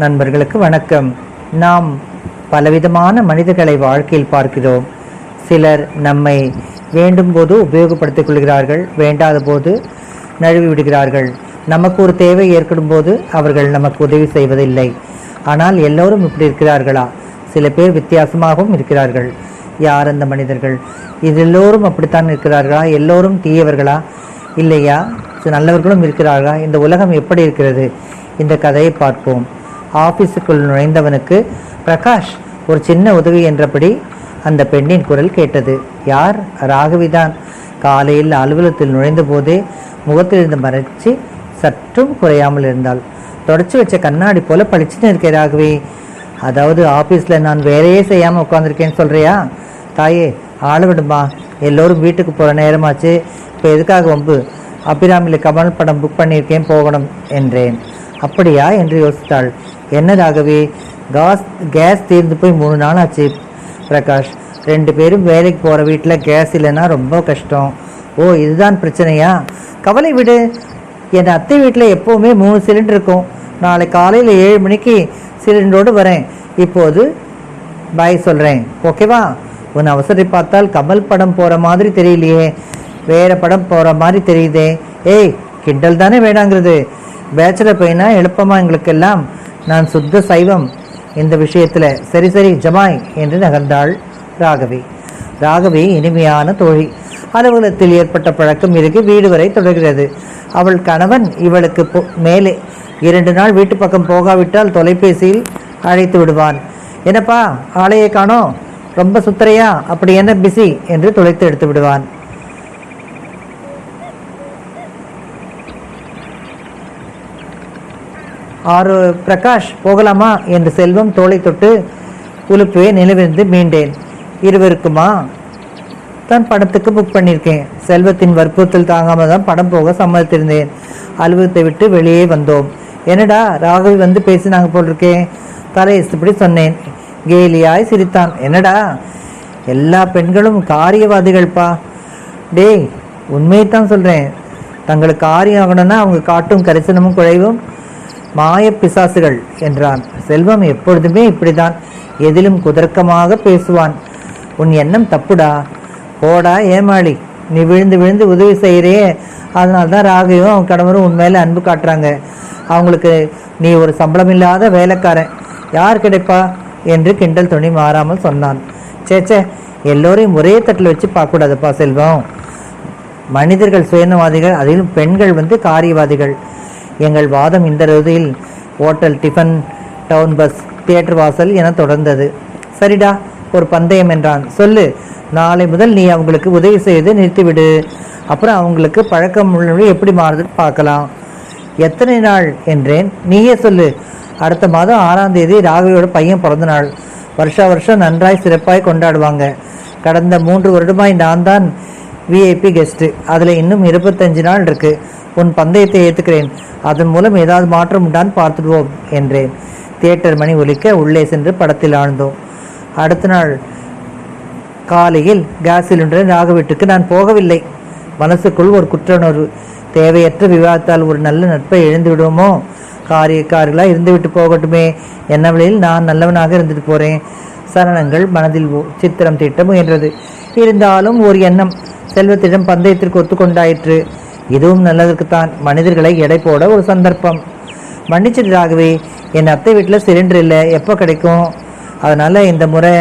நண்பர்களுக்கு வணக்கம். நாம் பலவிதமான மனிதர்களை வாழ்க்கையில் பார்க்கிறோம். சிலர் நம்மை வேண்டும் போது உபயோகப்படுத்திக் கொள்கிறார்கள் வேண்டாத போது நழுவி விடுகிறார்கள். நமக்கு ஒரு தேவை ஏற்படும் போது அவர்கள் நமக்கு உதவி செய்வதில்லை. ஆனால் எல்லோரும் இப்படி இருக்கிறார்களா? சில பேர் வித்தியாசமாகவும் இருக்கிறார்கள். யார் அந்த மனிதர்கள்? இது எல்லோரும் அப்படித்தான் இருக்கிறார்களா? எல்லோரும் தீயவர்களா? இல்லையா? நல்லவர்களும் இருக்கிறார்களா? இந்த உலகம் எப்படி இருக்கிறது? இந்த கதையை பார்ப்போம். ஆஃபீஸுக்குள் நுழைந்தவனுக்கு பிரகாஷ் ஒரு சின்ன உதவி என்றபடி அந்த பெண்ணின் குரல் கேட்டது. யார்? ராகவிதான். காலையில் அலுவலகத்தில் நுழைந்த போதே முகத்திலிருந்து மறைச்சி சற்றும் குறையாமல் இருந்தாள். தொடச்சி வச்ச கண்ணாடி போல பளிச்சுன்னு இருக்கே ராகவி. அதாவது ஆஃபீஸில் நான் வேலையே செய்யாமல் உட்காந்துருக்கேன்னு சொல்கிறியா தாயே ஆள விடுமா? எல்லோரும் வீட்டுக்கு போகிற நேரமாச்சு. இப்போ எதுக்காக வம்பு? அபிராமியில் கமல் படம் புக் பண்ணியிருக்கேன் போகணும் என்றேன். அப்படியா? என்று யோசித்தாள். என்னதாகவே? காஸ் கேஸ் தீர்ந்து போய் மூணு நாள் ஆச்சு பிரகாஷ். ரெண்டு பேரும் வேலைக்கு போகிற வீட்டில் கேஸ் இல்லைன்னா ரொம்ப கஷ்டம். ஓ இதுதான் பிரச்சனையா? கவலை விடு. என் அத்தை வீட்டில் எப்போவுமே மூணு சிலிண்டர் இருக்கும். நாளை காலையில் ஏழு மணிக்கு சிலிண்டரோடு வரேன். இப்போது பாய் சொல்கிறேன் ஓகேவா உன் அவசரி பார்த்தால் கமல் படம் போகிற மாதிரி தெரியலையே. வேறு படம் போகிற மாதிரி தெரியுதே. ஏய் கிண்டல் தானே வேணாங்கிறது. பேச்சுலர் பையனா எழுப்பமா எங்களுக்கெல்லாம். நான் சுத்த சைவம் இந்த விஷயத்தில் சரி சரி ஜமாய் என்று நகர்ந்தாள் ராகவி. ராகவி இனிமையான தோழி. அலுவலகத்தில் ஏற்பட்ட பழக்கம் இருக்கு வீடு வரை தொடர்கிறது. அவள் கணவன் இவளுக்கு மேலே இரண்டு நாள் வீட்டு பக்கம் போகாவிட்டால் தொலைபேசியில் அழைத்து விடுவான். என்னப்பா ஆளையே காணோம்? ரொம்ப சுத்தரையா? அப்படி என்ன பிஸி? என்று துளைத்து எடுத்து விடுவான். ஆறு பிரகாஷ் போகலாமா? என்று செல்வம் தோலை தொட்டு உலுப்பே நிலவிருந்து மீண்டேன். இருவருக்குமா? தான் படத்துக்கு புக் பண்ணியிருக்கேன் செல்வத்தின் வற்புறுத்தல் தாங்காமல் தான் படம் போக சம்மதித்திருந்தேன். அலுவலகத்தை விட்டு வெளியே வந்தோம். என்னடா ராகவி வந்து பேசினாங்க போல் இருக்கேன் தலையசுப்படி சொன்னேன். கேலியாய் சிரித்தான். என்னடா? எல்லா பெண்களும் காரியவாதிகள்ப்பா. டேய் உண்மையைத்தான் சொல்கிறேன் தங்களுக்கு காரியம் ஆகணும்னா அவங்க காட்டும் கரிசனமும் குழைவும். மாய பிசாசுகள் என்றான். செல்வம் எப்பொழுதுமே இப்படிதான் எதிலும் குதர்க்கமாக பேசுவான். உன் எண்ணம் தப்புடா. போடா ஏமாளி. நீ விழுந்து விழுந்து உதவி செய்கிறே அதனால தான் ராகையும் அவன் கணவரும் உன் மேலே அன்பு காட்டுறாங்க. அவங்களுக்கு நீ ஒரு சம்பளம் இல்லாத வேலைக்காரன். யார் கிடைப்பா? என்று கிண்டல் துணி மாறாமல் சொன்னான். சேச்சே எல்லோரையும் ஒரே தட்டில் வச்சு பார்க்கக்கூடாதுப்பா செல்வம். மனிதர்கள் சுயநவாதிகள் அதிலும் பெண்கள் வந்து காரியவாதிகள். எங்கள் வாதம் இந்த ருதியில் hotel tiffin town bus theatre வாசல் என தொடர்ந்தது. சரிடா ஒரு பந்தயம் என்றான். சொல்லு நாளை முதல் நீ அவங்களுக்கு உதவி செய்து நிறுத்திவிடு. அப்புறம் அவங்களுக்கு பழக்கம் உள்ள எப்படி மாறுதுன்னு பார்க்கலாம். எத்தனை நாள் என்றேன். நீயே சொல்லு. அடுத்த மாதம் ஆறாம் தேதி ராகவியோட பையன் பிறந்த நாள் வருஷா வருஷம் நன்றாய் சிறப்பாய் கொண்டாடுவாங்க. கடந்த மூன்று வருடமாய் நான் தான் விஐபி கெஸ்ட்டு அதில் இன்னும் இருபத்தஞ்சு நாள் இருக்குது உன் பந்தயத்தை ஏற்றுக்கிறேன் அதன் மூலம் ஏதாவது மாற்றம் உண்டான்னு பார்த்துடுவோம் என்றேன். தியேட்டர் மணி ஒலிக்க உள்ளே சென்று படத்தில் ஆழ்ந்தோம். அடுத்த நாள் காலையில் கேஸ் சிலிண்டரை ராக வீட்டுக்கு நான் போகவில்லை. மனசுக்குள் ஒரு குற்றணர்வு தேவையற்ற விவாதத்தால் ஒரு நல்ல நட்பை எழுந்து விடுவோமோ? காரியக்காரர்களாக இருந்துவிட்டு போகட்டுமே. என்ன வழியில் நான் நல்லவனாக இருந்துட்டு போகிறேன் சரணங்கள் மனதில் ஓ- சித்திரம் தீட்ட முயன்றது. இருந்தாலும் ஒரு எண்ணம் செல்வத்திடம் பந்தயத்திற்கு ஒத்துக்கொண்டாயிற்று. இதுவும் நல்லதற்குத்தான். மனிதர்களை எடை போட ஒரு சந்தர்ப்பம். மன்னிச்சிட்டு ராகவி என் அத்தை வீட்டில் சிலிண்டர் இல்லை. எப்போ கிடைக்கும்? அதனால் இந்த முறை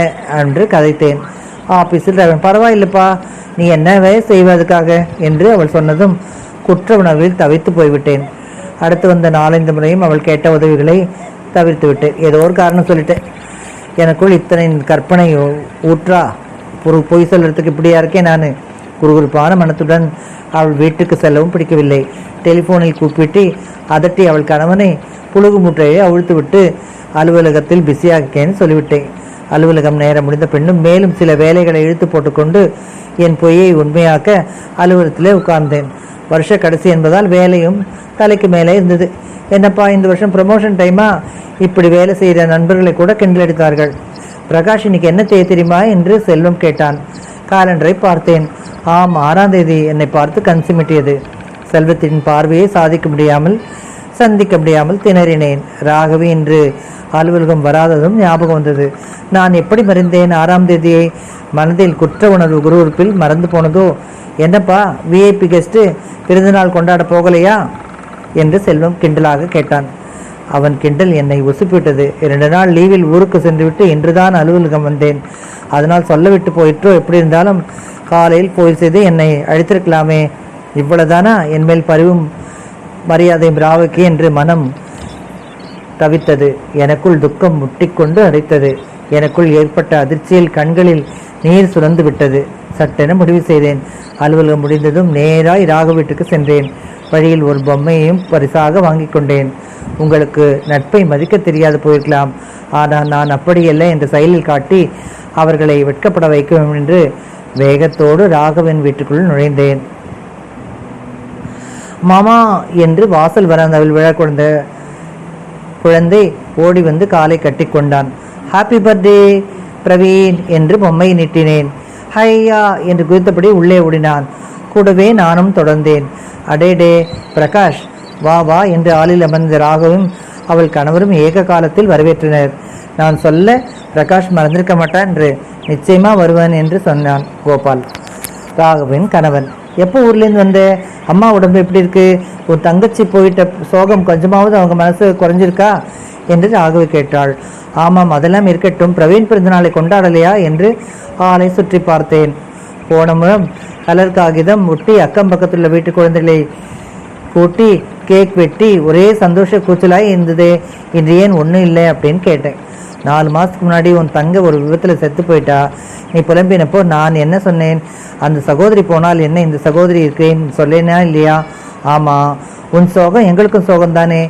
என்று கதைத்தேன். ஆஃபீஸில் அவன் பரவாயில்லைப்பா. நீ வேலை செய்வதற்காக? என்று அவள் சொன்னதும் குற்ற உணர்வில் தவித்து போய்விட்டேன். அடுத்து வந்த நாலஞ்சு முறையும் அவள் கேட்ட உதவிகளை தவிர்த்து விட்டேன். ஏதோ ஒரு காரணம் சொல்லிட்டேன். எனக்குள் இத்தனை கற்பனை ஊற்றா? ஒரு பொய் சொல்கிறதுக்கு இப்படியா இருக்கேன் நான்? குறுகுறுப்பான மனத்துடன் அவள் வீட்டுக்கு செல்லவும் பிடிக்கவில்லை. டெலிஃபோனில் கூப்பிட்டு அதட்டி அவள் கணவனை புழுகு மூட்டையை அவிழ்த்துவிட்டு அலுவலகத்தில் பிஸியாக்கேன்னு சொல்லிவிட்டேன். அலுவலகம் நேரம் முடிந்த பின்னும் மேலும் சில வேலைகளை இழுத்து போட்டுக்கொண்டு என் பொய்யை உண்மையாக்க அலுவலகத்திலே உட்கார்ந்தேன். வருஷ கடைசி என்பதால் வேலையும் தலைக்கு மேலே இருந்தது. என்னப்பா இந்த வருஷம் ப்ரமோஷன் டைமா இப்படி வேலை செய்கிற நண்பர்களை கூட கிண்டலடித்தார்கள் பிரகாஷ் இன்னைக்கு என்ன செய்ய தெரியுமா? என்று செல்வம் கேட்டான். காலண்டரை பார்த்தேன். ஆம் ஆறாம் தேதி என்னை பார்த்து கண் சிமிட்டியது செல்வத்தின் பார்வையை சாதிக்க முடியாமல் சந்திக்க முடியாமல் திணறினேன். ராகவி இன்று அலுவலகம் வராததும் ஞாபகம் வந்தது. நான் எப்படி மறைந்தேன் ஆறாம் தேதியை மனதில் குற்ற உணர்வு குருவிற்பில் மறந்து போனதோ? என்னப்பா விஐபி கெஸ்ட்டு பிறந்தநாள் கொண்டாட போகலையா? என்று செல்வம் கிண்டலாக கேட்டான். அவன் கிண்டல் என்னை உசுப்பிவிட்டது இரண்டு நாள் லீவில் ஊருக்கு சென்றுவிட்டு இன்றுதான் அலுவலகம் வந்தேன். அதனால் சொல்ல விட்டு போயிற்றோ? எப்படி இருந்தாலும் காலையில் போய் செய்து என்னை அழைத்திருக்கலாமே. இவ்வளவுதானா? என் மேல் பரிவும் மரியாதையும் ராவுக்கு என்று மனம் தவித்தது. எனக்குள் துக்கம் முட்டிக்கொண்டு அடைத்தது. எனக்குள் ஏற்பட்ட அதிர்ச்சியில் கண்களில் நீர் சுரந்து விட்டது. சட்டென முடிவு செய்தேன். அலுவலகம் முடிந்ததும் நேராய் ராகு வீட்டுக்கு சென்றேன். வழியில் ஒரு பொம்மையையும் பரிசாக வாங்கி கொண்டேன். உங்களுக்கு நட்பை மதிக்க தெரியாது போயிருக்கலாம். ஆனால் நான் அப்படியல்ல என்று செயலில் காட்டி அவர்களை வெட்கப்பட வைக்க வேண்டும் என்று வேகத்தோடு ராகவன் வீட்டுக்குள் நுழைந்தேன். மாமா என்று வாசல் வராந்தவில் விழா கொண்ட குழந்தை ஓடி வந்து காலை கட்டிக்கொண்டான் ஹாப்பி பர்த்டே பிரவீன் என்று பொம்மையை நீட்டினேன். ஹையா என்று குதித்தபடி உள்ளே ஓடினான். கூடவே நானும் தொடர்ந்தேன். அடேடே பிரகாஷ் வா வா என்று ஆளில் அமர்ந்த ராகவும் அவள் கணவரும் ஏக காலத்தில் வரவேற்றனர். நான் சொல்ல பிரகாஷ் மறந்திருக்க மாட்டான் என்று நிச்சயமா வருவேன் என்று சொன்னான் கோபால். ராகவின் கணவன் எப்போ ஊர்லேருந்து வந்த? அம்மா உடம்பு எப்படி இருக்கு? உன் தங்கச்சி போயிட்ட சோகம் கொஞ்சமாவது அவங்க மனசு குறைஞ்சிருக்கா? என்று ராகவி கேட்டாள். ஆமாம் அதெல்லாம் இருக்கட்டும். பிரவீன் பிறந்தநாளை கொண்டாடலையா? என்று ஆளை சுற்றி பார்த்தேன். போன முறம் கலர் காகிதம் ஒட்டி அக்கம் பக்கத்தில் உள்ள வீட்டு குழந்தைகளை கூட்டி கேக் வெட்டி ஒரே சந்தோஷ கூச்சலாய் இருந்ததே. இன்று ஏன் ஒன்றும் இல்லை அப்படின்னு கேட்டேன். நாலு மாதத்துக்கு முன்னாடி உன் தங்க ஒரு விபத்தில் செத்து போயிட்டா. நீ புலம்பினப்போ நான் என்ன சொன்னேன்? அந்த சகோதரி போனால் என்ன இந்த சகோதரி இருக்கேன்னு சொல்லேனா இல்லையா? ஆமாம் உன் சோகம் எங்களுக்கும் சோகம் தானே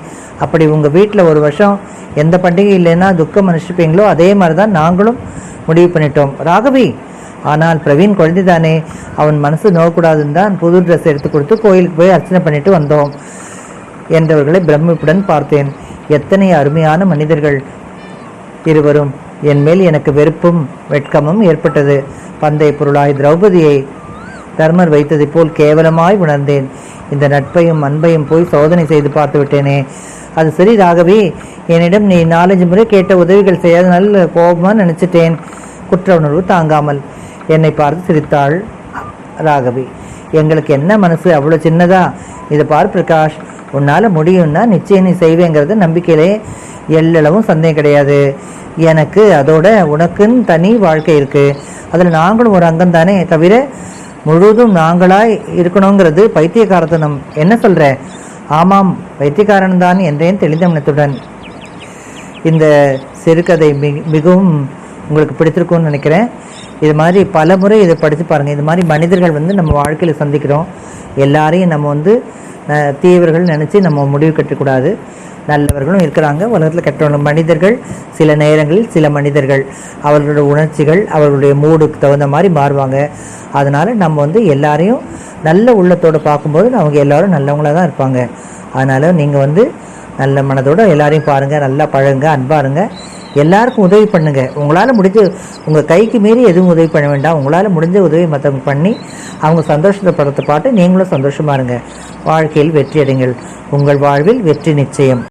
அப்படி உங்கள் வீட்டில் ஒரு வருஷம் எந்த பண்டிகை இல்லைன்னா துக்கம் அனுஷ்டிப்பீங்களோ அதே மாதிரி தான் நாங்களும் முடிவு பண்ணிட்டோம். ராகவி ஆனால் பிரவீன் குழந்தைதானே. அவன் மனசு நோகக்கூடாதுன்னு தான் புது ட்ரெஸ் எடுத்து கொடுத்து கோயிலுக்கு போய் அர்ச்சனை பண்ணிட்டு வந்தோம். என்றவர்களை பிரமிப்புடன் பார்த்தேன். எத்தனை அருமையான மனிதர்கள். இருவரும். என் மேல் எனக்கு வெறுப்பும் வெட்கமும் ஏற்பட்டது. பந்தய பொருளாய் திரௌபதியை தர்மர் வைத்ததைப் போல் கேவலமாய் உணர்ந்தேன். இந்த நட்பையும் அன்பையும் போய் சோதனை செய்து பார்த்து விட்டேனே. அது சரி ராகவி என்னிடம் நீ நாலஞ்சு முறை கேட்ட உதவிகள் செய்யாத நல்ல கோபமாக நினச்சிட்டேன். குற்ற உணர்வு தாங்காமல் என்னை பார்த்து சிரித்தாள் ராகவி. எங்களுக்கு என்ன மனசு? அவ்வளோ சின்னதா? இதை பார் பிரகாஷ் உன்னால் முடியும்னா நிச்சயம் நீ செய்வேங்கிறது நம்பிக்கையிலே எல்லளவும் சந்தேகம் கிடையாது. எனக்கு அதோட உனக்குன்னு தனி வாழ்க்கை இருக்கு. அதில் நாங்களும் ஒரு அங்கம் தானே தவிர முழுவதும் நாங்களாய் இருக்கணுங்கிறது பைத்தியகாரத்தனம் என்ன சொல்ற? ஆமாம் பைத்தியக்காரன் தான் என்றேன் தெளிந்த மனத்துடன் இந்த சிறுகதை மிக மிகவும் உங்களுக்கு பிடித்திருக்கும்னு நினைக்கிறேன். இது மாதிரி பல முறை இதை படித்து பாருங்கள் இது மாதிரி மனிதர்கள் வந்து நம்ம வாழ்க்கையில் சந்திக்கிறோம். எல்லாரையும் நம்ம வந்து அஹ், நினச்சி நம்ம முடிவு கட்டக்கூடாது. நல்லவர்களும் இருக்கிறாங்க. உலகத்தில் கெட்டவர்கள் மனிதர்கள் சில நேரங்களில் சில மனிதர்கள். அவர்களுடைய உணர்ச்சிகள் அவர்களுடைய மூடுக்கு தகுந்த மாதிரி மாறுவாங்க. அதனால் நம்ம வந்து எல்லாரையும் நல்ல உள்ளத்தோடு பார்க்கும்போது அவங்க எல்லாரும் நல்லவங்களாக தான் இருப்பாங்க. அதனால் நீங்கள் வந்து நல்ல மனதோட எல்லாரையும் பாருங்கள் நல்லா பழகுங்க அன்பாருங்க எல்லாருக்கும் உதவி பண்ணுங்கள் உங்களால் முடிஞ்ச உங்கள் கைக்கு மீறி எதுவும் உதவி பண்ண வேண்டாம். உங்களால் முடிஞ்ச உதவி மற்றவங்க பண்ணி அவங்க சந்தோஷத்தை படத்தை பாட்டு நீங்களும் சந்தோஷமா இருங்க. வாழ்க்கையில் வெற்றி அடைங்கள். உங்கள் வாழ்வில் வெற்றி நிச்சயம்.